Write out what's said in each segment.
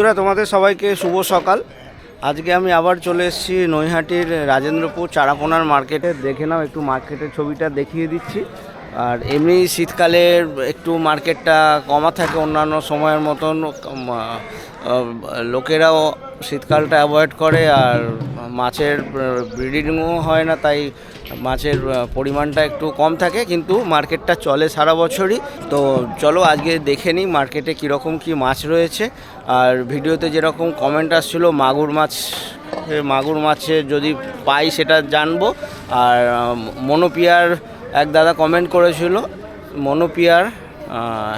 বন্ধুরা, তোমাদের সবাইকে শুভ সকাল। আজকে আমি আবার চলে এসেছি নৈহাটির রাজেন্দ্রপুর চারাপোনার মার্কেটে। দেখে নাও, একটু মার্কেটের ছবিটা দেখিয়ে দিচ্ছি। আর এমনি শীতকালের একটু মার্কেটটা কমা থাকে অন্যান্য সময়ের মতন। লোকেরাও শীতকালটা অ্যাভয়েড করে আর মাছের ব্রিডিংও হয় না, তাই মাছের পরিমাণটা একটু কম থাকে, কিন্তু মার্কেটটা চলে সারা বছরই। তো চলো আজকে দেখে নিই মার্কেটে কীরকম কী মাছ রয়েছে। আর ভিডিওতে যেরকম কমেন্ট আসছিল, মাগুর মাছ মাগুর মাছে যদি পাই সেটা জানব। আর মনোপিয়ার, এক দাদা কমেন্ট করেছিল, মনোপিয়ার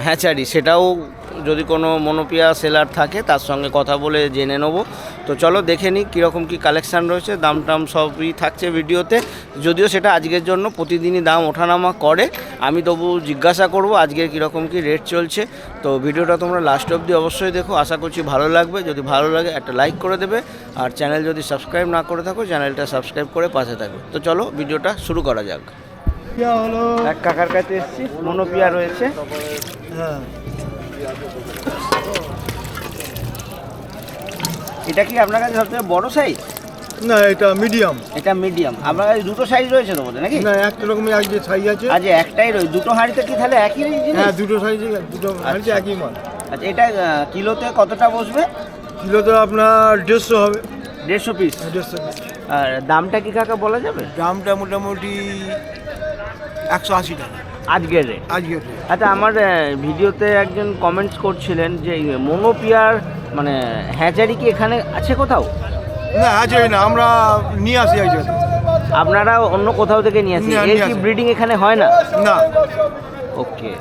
হ্যাচারি, সেটাও যদি কোনো মনোপিয়া সেলার থাকে তার সঙ্গে কথা বলে জেনে নেব। তো চলো দেখে নিই কীরকম কী কালেকশান রয়েছে দাম টাম সবই থাকছে ভিডিওতে। যদিও সেটা আজকের জন্য প্রতিদিনই দাম ওঠানামা করে আমি তবু জিজ্ঞাসা করব আজকের কীরকম কী রেট চলছে। তো ভিডিওটা তোমরা লাস্ট অবধি অবশ্যই দেখো আশা করছি ভালো লাগবে। যদি ভালো লাগে একটা লাইক করে দেবে। আর চ্যানেল যদি সাবস্ক্রাইব না করে থাকো চ্যানেলটা সাবস্ক্রাইব করে পাশে থাকবে। তো চলো ভিডিওটা শুরু করা যাক। হলো এক কাকার কাছে এসেছি মনোপিয়া রয়েছে। হ্যাঁ। এটা কি আপনার কাছে সবথেকে বড় সাইজ না এটা মিডিয়াম এটা মিডিয়াম আপনার কাছে দুটো সাইজ রয়েছে তো নাকি? না একটা রকমের যে সাইজ আছে। আজ একটাই রয়েছে দুটো হাঁড়িতে কি তাহলে একই জিনিস? হ্যাঁ দুটো সাইজে দুটো আছে একই মাল। আচ্ছা এটা কিলোতে কতটা বসবে? কিলোতে আপনার দেড়শো হবে। দেড়শো পিস দেড়শো আর দামটা কি কাকা বলা যাবে? দামটা মোটামুটি একশো আশি টাকা। আজকের রেট আজকে আচ্ছা আমার ভিডিওতে একজন কমেন্টস করছিলেন যে মনোপিয়ার মানে হ্যাচারি কি এখানে আছে কোথাও? না আছে না আমরা নিয়ে আসি জায়গাতে। আপনারা অন্য কোথাও থেকে নিয়ে নিয়ে- এর কি আসি। ব্রিডিং এখানে হয় না? না। ওকে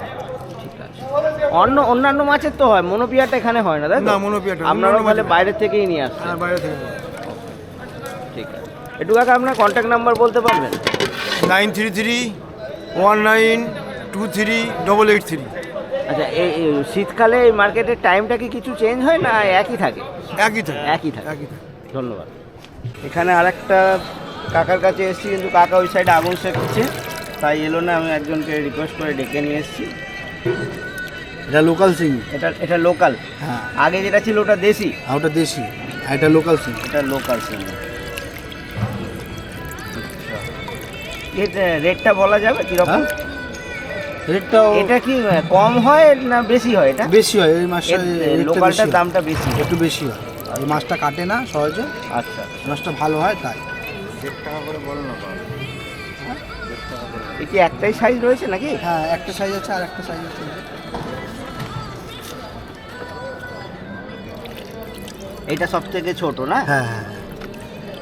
অন্য অন্যান্য মাছের তো হয় মনোপিয়ারটা এখানে হয় না তাই না, মনোপিয়ারটা- আপনারা তাহলে বাইরে থেকেই নিয়ে আসেন। হ্যাঁ বাইরে থেকে। ঠিক আছে। একটু কাকা আপনার কন্ট্যাক্ট নাম্বার বলতে পারবেন? Nine three three one nine two three double eight three. আচ্ছা এই শীতকালে এই মার্কেটের টাইমটা কি কিছু চেঞ্জ হয় না একই থাকে? একই থাকে একই থাকে। একই থাকে। ধন্যবাদ। এখানে আরেকটা কাকার কাছে এসেছি কিন্তু কাকা ওই সাইডে আগুন শেখাচ্ছে তাই এলো না আমি একজনকে রিকোয়েস্ট করে ডেকে নিয়ে এসেছি। এটা লোকাল সিং এটা এটা লোকাল হ্যাঁ। আগে যেটা ছিল ওটা দেশি। আর ওটা দেশি আর এটা লোকাল সিং এটা লোকাল সিম রেটটা বলা যাবে কীরকম? হ্যাঁ? রেটটাও এটা কি কম হয় না বেশি হয় এটা? বেশি হয় এই মাছটা রেটটা লোকালটার হয়। দামটা বেশি। একটু বেশি হয়। এই মাছটা কাটে না সহজে। আচ্ছা। মাছটা ভালো হয় তাই। এ কি একটাই সাইজ রয়েছে নাকি? হ্যাঁ একটা সাইজ আছে আর একটা সাইজ আছে। এটা সব থেকে ছোট না? হ্যাঁ হ্যাঁ।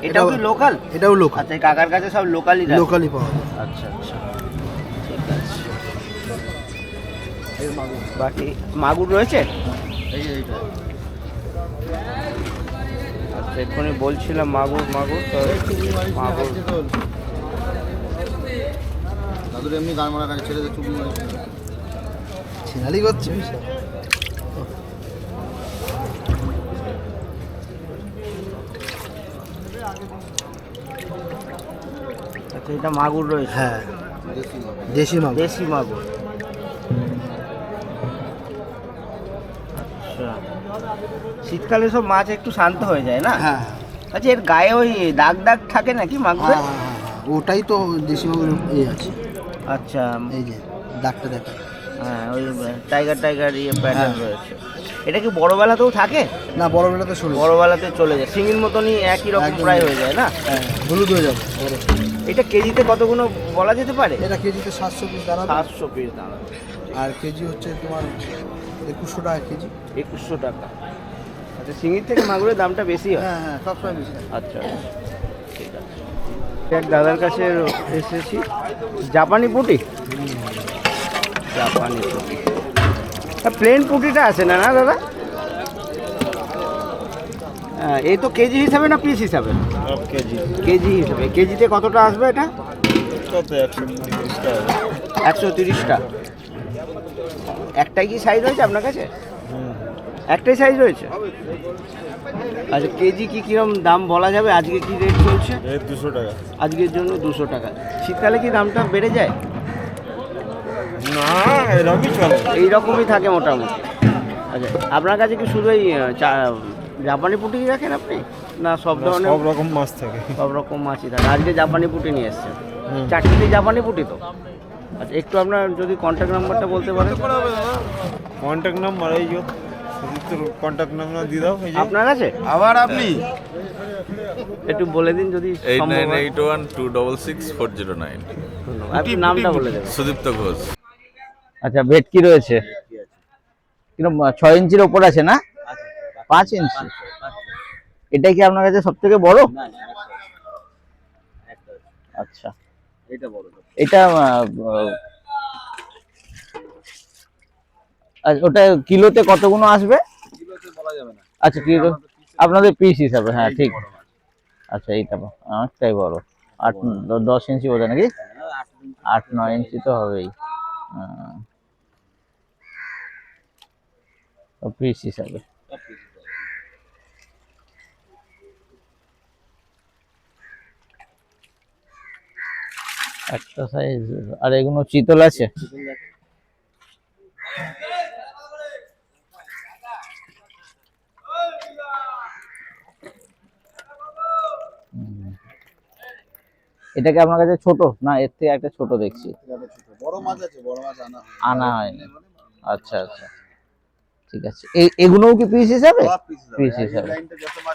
এটাও কি লোকাল এটাও লোকাল আচ্ছা এই কাকার কাছে সব লোকালই। লোকালই পাওয়া যায়। আচ্ছা আচ্ছা। ঠিক আছে। বাকি মাগুর রয়েছে? আচ্ছা এক্ষুনি বলছিলাম মাগুর মাগুর তো মাগুর। দাদুর এমনি গান মারা কাছে ছেড়ে চুপি মারে ছিনালি করছে। আচ্ছা এটা মাগুর রয়েছে? হ্যাঁ দেশি মাছ দেশি মাগুর। আচ্ছা। শীতকালে সব মাছ একটু শান্ত হয়ে যায় না? হ্যাঁ। আচ্ছা এর গায়ে ওই দাগ দাগ থাকে নাকি মাগুরে হ্যাঁ, হ্যাঁ, হ্যাঁ, ওটাই তো দেশি মাগুর ইয়ে আছে। আচ্ছা। এই যে দাগটা দেখা। হ্যাঁ ওই টাইগার টাইগার ইয়ে প্যাটার্ন। রয়েছে। এটা কি বড়বেলাতেও থাকে? না বড় বেলাতে শুরু বড়বেলাতে চলে যায়। সিঙ্গির মতনই একই রকম প্রায় হয়ে যায় না? হ্যাঁ হলুদ হয়ে যাবে। এটা কেজিতে কতগুলো বলা যেতে পারে? এটা কেজিতে সাতশো পিস দাঁড়াবে। সাতশো পিস দাম আর কেজি হচ্ছে তোমার একুশশো টাকা কেজি। একুশশো টাকা। আচ্ছা সিঙ্গির থেকে মাগুরের দামটা বেশি হয়? হ্যাঁ হ্যাঁ সবসময় বেশি। আচ্ছা ঠিক আছে। এক দাদার কাছে এসেছি। জাপানি পুটি? জাপানি পুটি। প্লেন পুটিটা আছে না না দাদা? এই তো কেজি হিসাবে না পিস হিসাবে? কেজি। কেজি হিসাবে। কেজিতে কতটা আসবে এটা? একশো তিরিশটা। একটাই কি সাইজ রয়েছে আপনার কাছে? একটাই সাইজ রয়েছে? আচ্ছা কেজি কি কিরম দাম বলা যাবে? আজকে কি রেট চলছে? দুশো টাকা। আজকের জন্য দুশো টাকা। শীতকালে কি দামটা বেড়ে যায়? না এরকমই চলে। এই রকমই থাকে মোটামুটি। আচ্ছা আপনার কাছে কি শুধু এই চা- জাপানি পুঁটি রাখেন আপনি? না সব ধরনের সব রকম মাছ থাকে। সব রকম মাছই থাকে। আজকে জাপানি পুঁটি নিয়ে এসছেন। চারটেতে জাপানি পুঁটি তো? আচ্ছা একটু আপনার যদি কন্ট্যাক্ট নাম্বারটা বলতে পারেন। কন্ট্যাক্ট নাম্বার এই যে কন্ট্যাক্ট নাম্বার দিয়ে দাও আপনার কাছে আবার আপনি? একটু বলে দিন যদি eight nine eight one two double six four zero nine. আপনি নামটা বলে দেবেন। সুদীপ্ত ঘোষ। আচ্ছা ভেটকি রয়েছে। কীরকম ছয় ইঞ্চির ওপর আছে না? পাঁচ ইঞ্চি এটা কি আপনার কাছে সব থেকে বড় আচ্ছা। এটা আচ্ছা, ওটা কিলোতে কতগুলো আসবে? আচ্ছা কিলো আপনাদের পিস হিসাবে হ্যাঁ ঠিক। আচ্ছা এইটা অনেকটাই বড়। আট দশ ইঞ্চি বোধ নাকি? আট নয় ইঞ্চি তো হবেই। পিস হিসাবে। একটা সাইজ আর এগুলো চিতল আছে। এটা কি আপনার কাছে ছোট? না এর থেকে একটা ছোট দেখছি। বড় মাছ আছে বড় মাছ আনা আনা হয়নি। আচ্ছা আচ্ছা। ঠিক আছে। এ- এগুলোও কি পিস হিসাবে। পিস হিসাবে। সব piece হিসাবে।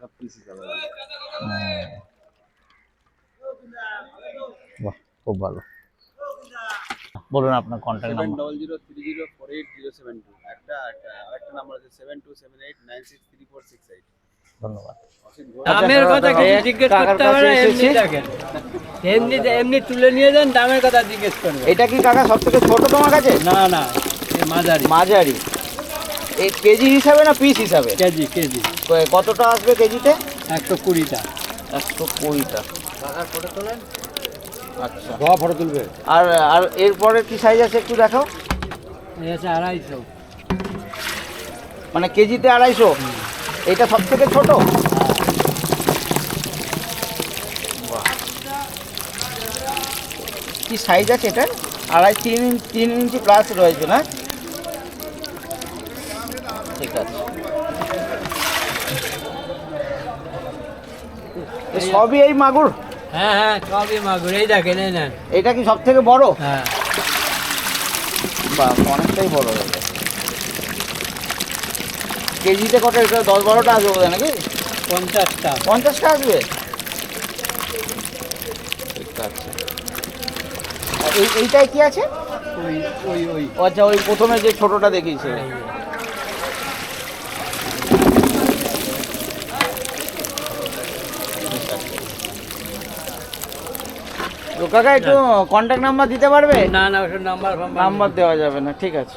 হুম। বাহ খুব ভালো। বলুন আপনার contact number double zero three zero four eight zero seven two একটা আরেকটা নাম্বার আছে seven two seven eight nine six three four six eight ধন্যবাদ। দামের কথা কিছু জিজ্ঞেস করতে হবে এমনি এমনি এমনি তুলে নিয়ে যান দামের কথা জিজ্ঞেস করবেন। এটা কি কাকা সব থেকে ছোট তোমার কাছে? না না মাঝারি। মাঝারি। এই কেজি হিসাবে না পিস হিসাবে? Kg kg. কতটা আসবে কেজিতে? একশো কুড়িটা। একশো কুড়িটা। আচ্ছা। গোয়া ফটো তুলবে। আর আর এরপরে কি সাইজ আছে একটু দেখাও আছে আড়াইশো। মানে কেজিতে আড়াইশো? এটা সব থেকে ছোট? বাহ। কি সাইজ আছে এটার আড়াই তিন তিন ইঞ্চি প্লাস রয়েছে না? ঠিক আছে। সবই এই মাগুর? হ্যাঁ হ্যাঁ সবই মাগুর। এই দেখেন এই নেন। এটা কি সব থেকে বড়? হ্যাঁ। বা অনেকটাই বড় কেজিতে কত? এটা দশ বারোটা আসবে বোধ নাকি? পঞ্চাশটা। পঞ্চাশটা আসবে? এই এইটাই কি আছে? ওই ওই ওই। আচ্ছা ওই প্রথমে যে ছোটটা দেখিয়েছে। তো কাকা একটু কন্ট্যাক্ট নাম্বার দিতে পারবে? না না ওসব নাম্বার নাম্বার দেওয়া যাবে না ঠিক আছে।